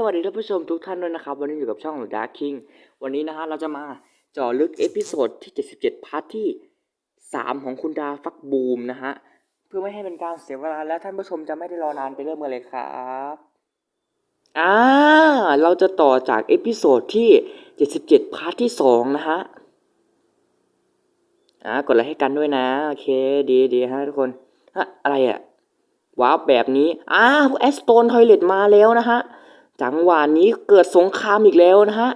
สวัสดีท่านผู้ชมทุกท่านด้วยนะครับ วันนี้อยู่กับช่อง Dark King วันนี้นะฮะเราจะมาเจาะลึกเอพิโซดที่ 77 พาร์ทที่ 3 ของคุณดาฟักบูมนะฮะ เพื่อไม่ให้เป็นการเสียเวลาและท่านผู้ชมจะไม่ได้รอนานไปเริ่มกันเลยครับอ่าเราจะต่อจากเอพิโซดที่ 77 พาร์ทที่ 2 นะฮะอ่ากดไลค์ให้กันด้วยนะ โอเค ดีดีฮะทุกคนฮะอะไรอะว้าวแบบนี้อ้าวแอสโตนทอยเลตมาแล้วนะฮะ จังหวะนี้เกิดสงครามอีกแล้วนะฮะ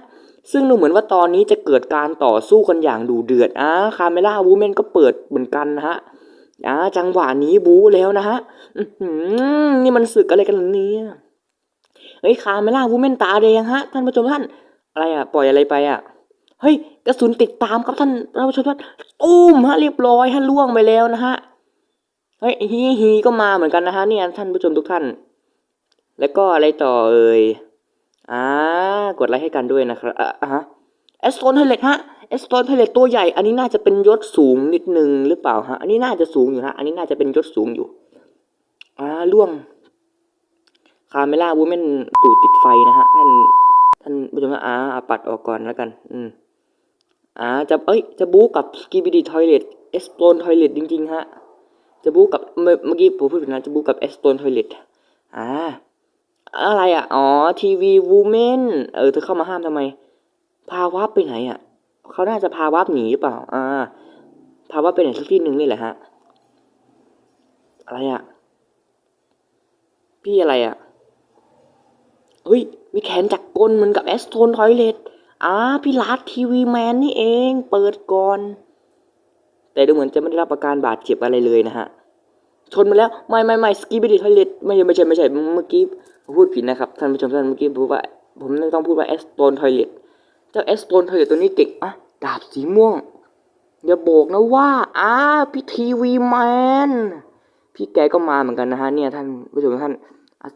ซึ่งดูเหมือนว่าตอนนี้จะเกิดการต่อสู้กันอย่างดูเดือดอ่าคาเมล่าวูแมนก็เปิดเหมือนกันนะฮะอ่าจังหวะนี้บู๊แล้วนะฮะนี่มันศึกอะไรกันเนี่ยเฮ้ยคาเมล่าวูแมนตาแดงฮะท่านผู้ชมท่านอะไรอะปล่อยอะไรไปอะเฮ้ยกระสุนติดตามครับท่านผู้ชมท่านตุ้มฮะเรียบร้อยฮะล่วงไปแล้วนะฮะเฮ้ยฮีฮีก็มาเหมือนกันนะฮะเนี่ยท่านผู้ชมทุกท่าน แล้วก็อะไรต่อเอ่ยอ่ากดไลค์ให้กันด้วยนะครับอะฮะเอสโตนไทเลตฮะเอสโตนไทเลตตัวใหญ่ อันนี้น่าจะเป็นยศสูงนิดนึงหรือเปล่าฮะ อันนี้น่าจะสูงอยู่ฮะ อันนี้น่าจะเป็นยศสูงอยู่ อ่าล่วง คาเมล่าวูแมนตูดติดไฟนะฮะ ท่าน ท่านผู้ชมฮะอ่าปัดออกก่อนแล้วกัน อืม อ่า จะ เอ้ย จะบู๊กับสกีบิดีทอยเลตเอสโตนทอยเลตจริงๆฮะ จะบู๊กับ เมื่อเมื่อกี้ผมพูดผิดนะ จะบู๊กับเอสโตนทอยเลตอ่า อะไรอะ อ๋อ ทีวีวูแมนเออเธอเข้ามาห้ามทำไม พาวับไปไหนอะ เขาน่าจะพาวับหนีหรือเปล่า อ่า พาวับไปไหนสักที่หนึ่งนี่แหละฮะ อะไรอะ พี่อะไรอะ เฮ้ย มีแขนจักรกลเหมือนกับแอสโตนทอยเลตอ่าพี่ลัดทีวีแมนนี่เอง เปิดก่อน แต่ดูเหมือนจะไม่ได้รับอาการบาดเจ็บอะไรเลยนะฮะ ชนมาแล้วไม่ไม่ไม่สกีบิดิทอยเลตไม่ไม่ใช่ไม่ใช่เมื่อกี้พูดผิดนะครับท่านผู้ชมท่านเมื่อกี้พูดว่าผมต้องพูดว่าเอสโตนทอยเลตเจ้าเอสโตนทอยเลตตัวนี้เก่งอะดาบสีม่วงอย่าบอกนะว่าอ้าพี่ทีวีแมนพี่แกก็มาเหมือนกันนะฮะเนี่ยท่านผู้ชมท่าน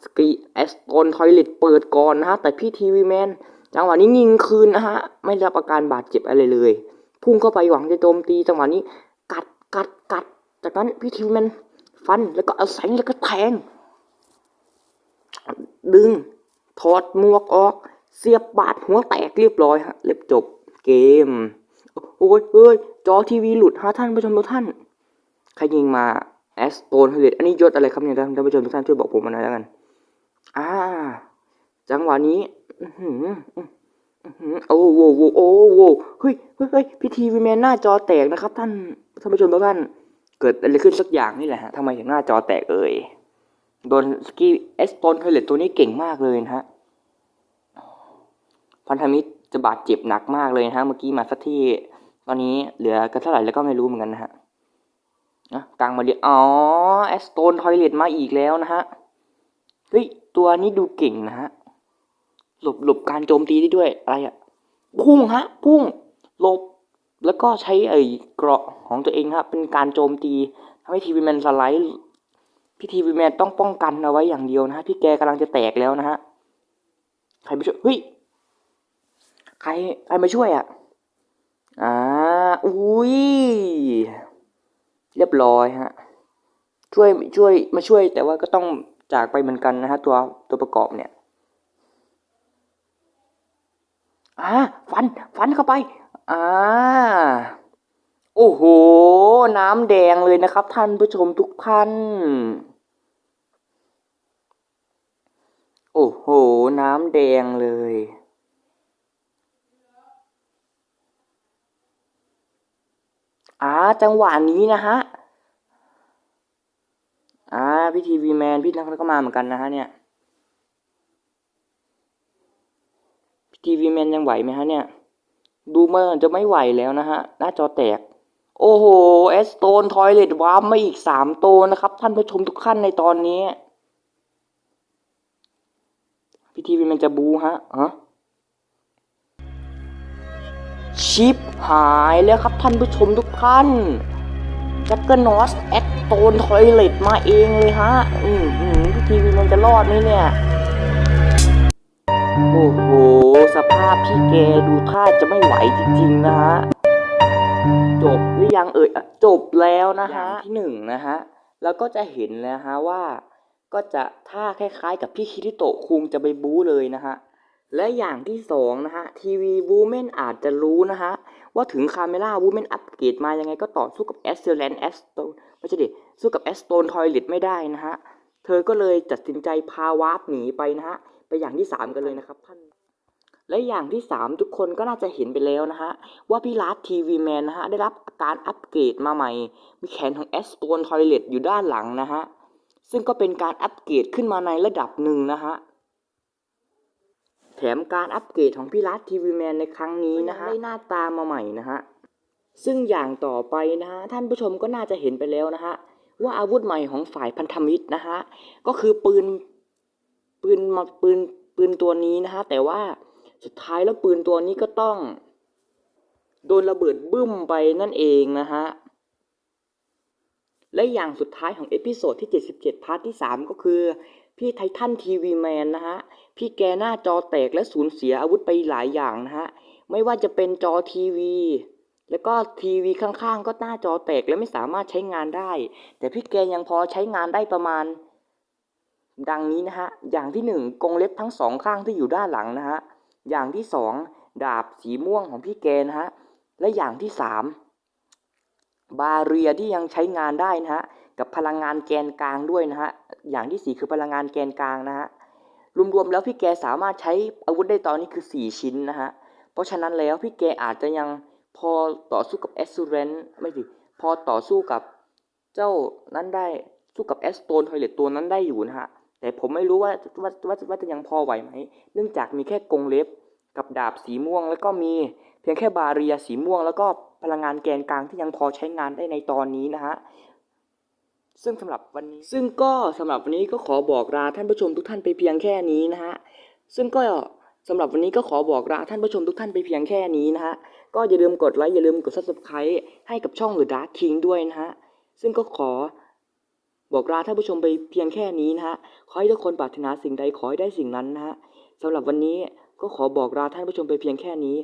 สกีเอสโตนทอยเลตเปิดก่อนนะฮะแต่พี่ทีวีแมนจังหวะนี้ยิงคืนนะฮะไม่รับอาการบาดเจ็บอะไรเลย พุ่งเข้าไปหวังจะโจมตีจังหวะนี้กัดกัดกัดจากนั้นพี่ทีวีแมน ฟันแล้วก็เอาแสงแล้วก็แทง ดึง ถอดหมวกออก เสียบบาดหัวแตกเรียบร้อยฮะเรียบจบเกม โอ้ยเอ้ย จอทีวีหลุดฮะท่านผู้ชมทุกท่าน ใครยิงมาแอสโตนเฮเลตอันนี้ยศอะไรครับเนี่ยท่านผู้ชมทุกท่านช่วยบอกผมมาหน่อยแล้วกัน อ่า จังหวะนี้โอ้โหโอ้โหเฮ้ยเฮ้ยพี่ทีวีแมนหน้าจอแตกนะครับ ท่านท่านผู้ชมทุกท่าน เกิดอะไรขึ้นสักอย่างนี่แหละฮะทำไมถึงหน้าจอแตกเอ่ยโดนสกีเอสโตนเทเลตตัวนี้เก่งมากเลยนะฮะพันธมิตรจะบาดเจ็บหนักมากเลยนะฮะเมื่อกี้มาสักที่ตอนนี้เหลือกันเท่าไหร่แล้วก็ไม่รู้เหมือนกันนะฮะนะกลางมาเดียอ๋อเอสโตนทอยเลตมาอีกแล้วนะฮะเฮ้ยตัวนี้ดูเก่งนะฮะหลบหลบการโจมตีได้ด้วยอะไรอะพุ่งฮะ พุ่งหลบ แล้วก็ใช้ไอ้เกราะของตัวเองครับเป็นการโจมตีทำให้ทีวีแมนสไลด์พี่ทีวีแมนต้องป้องกันเอาไว้อย่างเดียวนะฮะพี่แกกำลังจะแตกแล้วนะฮะใครมาช่วยเฮ้ยใครใครมาช่วยอะอ่าอุ้ยเรียบร้อยฮะช่วยช่วยมาช่วยแต่ว่าก็ต้องจากไปเหมือนกันนะฮะตัวตัวประกอบเนี่ยอ่าฟันฟันเข้าไป อ่าโอ้โห น้ำแดงเลยนะครับ ท่านผู้ชมทุกท่าน โอ้โห น้ำแดงเลย อ่า จังหวะนี้นะฮะ อ่า พี่ทีวีแมน พี่นักก็มาเหมือนกันนะฮะเนี่ยพี่ทีวีแมนยังไหวไหมฮะเนี่ย ดูมื่อนจะไม่ไหวแล้วนะฮะ หน้าจอแตก โอ้โหเอสโตนทอยเลตวาร์ปมาอีกสามตัวนะครับ ท่านผู้ชมทุกท่านในตอนนี้ พี่ทีวีมันจะบูฮะฮะชิปหายแล้วครับท่านผู้ชมทุกท่านแจ็คเกอร์นอสแอคโตนทอยเลตมาเองเลยฮะ อืมพี่ทีวีมันจะรอดไหมเนี่ย โอ้โห พพี่แกดูท่าจะไม่ไหวจริงๆนะฮะ จบหรือยังเอ่ยอะจบแล้วนะฮะที่หนึ่งนะฮะ แล้วก็จะเห็นแล้วฮะว่า ก็จะท่าคล้ายๆ กับพี่คิริโตะคุงจะไปบู๊เลยนะฮะ และอย่างที่สองนะฮะทีวีบูแมนอาจจะรู้นะฮะ ว่าถึงคาเมล่าบูแมนอัปเกรดมายังไงก็ต่อสู้กับแอสเซอร์แลนด์แอสโตนไม่ใช่ดิสู้กับแอสโตนทอยเลตไม่ได้นะฮะ เธอก็เลยตัดสินใจพาวาร์ปหนีไปนะฮะ ไปอย่างที่สามกันเลยนะครับท่าน และอย่างที่สามทุกคนก็น่าจะเห็นไปแล้วนะฮะ ว่าพี่ลัดทีวีแมนนะฮะ ได้รับการอัปเกรดมาใหม่ มีแขนของแอสโตนทอยเลตอยู่ด้านหลังนะฮะ ซึ่งก็เป็นการอัปเกรดขึ้นมาในระดับหนึ่งนะฮะแถมการอัปเกรดของพี่รัฐทีวีแมนในครั้งนี้นะฮะได้หน้าตามาใหม่นะฮะ ซึ่งอย่างต่อไปนะฮะท่านผู้ชมก็น่าจะเห็นไปแล้วนะฮะว่าอาวุธใหม่ของฝ่ายพันธมิตรนะฮะก็คือปืนปืนมาปืนปืนตัวนี้นะฮะแต่ว่า สุดท้ายแล้วปืนตัวนี้ก็ต้อง โดนระเบิดบึ้มไปนั่นเองนะฮะ และอย่างสุดท้ายของเอพิโซดที่ 77 พาร์ทที่ 3 ก็คือ พี่ไททันทีวีแมนนะฮะ พี่แกหน้าจอแตกและสูญเสียอาวุธไปหลายอย่างนะฮะ ไม่ว่าจะเป็นจอทีวีแล้วก็ทีวีข้างๆ ก็หน้าจอแตกและไม่สามารถใช้งานได้ แต่พี่แกยังพอใช้งานได้ประมาณ ดังนี้นะฮะ อย่างที่หนึ่งกรงเล็บทั้งสองข้างที่อยู่ด้านหลังนะฮะ อย่างที่สองดาบสีม่วงของพี่แกนะฮะ และอย่างที่สามบาเรียที่ยังใช้งานได้นะฮะ กับพลังงานแกนกลางด้วยนะฮะ อย่างที่สี่คือพลังงานแกนกลางนะฮะ รวมๆแล้วพี่แกสามารถใช้อาวุธได้ตอนนี้คือ 4 ชิ้นนะฮะ เพราะฉะนั้นแล้วพี่แกอาจจะยังพอต่อสู้กับแอสซูเรนไม่สิพอต่อสู้กับเจ้านั้นได้สู้กับแอสโตนทอยเลตตัวนั้นได้อยู่นะฮะ แต่ผมไม่รู้ว่าว่าว่าว่าจะยังพอไหวไหม เนื่องจากมีแค่กรงเล็บกับดาบสีม่วง แล้วก็มีเพียงแค่บาเรียสีม่วง แล้วก็พลังงานแกนกลางที่ยังพอใช้งานได้ในตอนนี้นะฮะซึ่งสำหรับวันนี้ ซึ่งก็สำหรับวันนี้ก็ขอบอกลาท่านผู้ชมทุกท่านไปเพียงแค่นี้นะฮะซึ่งก็สำหรับวันนี้ก็ขอบอกลาท่านผู้ชมทุกท่านไปเพียงแค่นี้นะฮะก็อย่าลืมกดไลค์อย่าลืมกด subscribe ให้กับช่อง The Dark King ด้วยนะฮะซึ่งก็ขอ บอกลาท่านผู้ชมไปเพียงแค่นี้นะฮะ ขอให้ทุกคนปรารถนาสิ่งใดขอให้ได้สิ่งนั้นนะฮะสำหรับวันนี้ก็ขอบอกลาท่านผู้ชมไปเพียงแค่นี้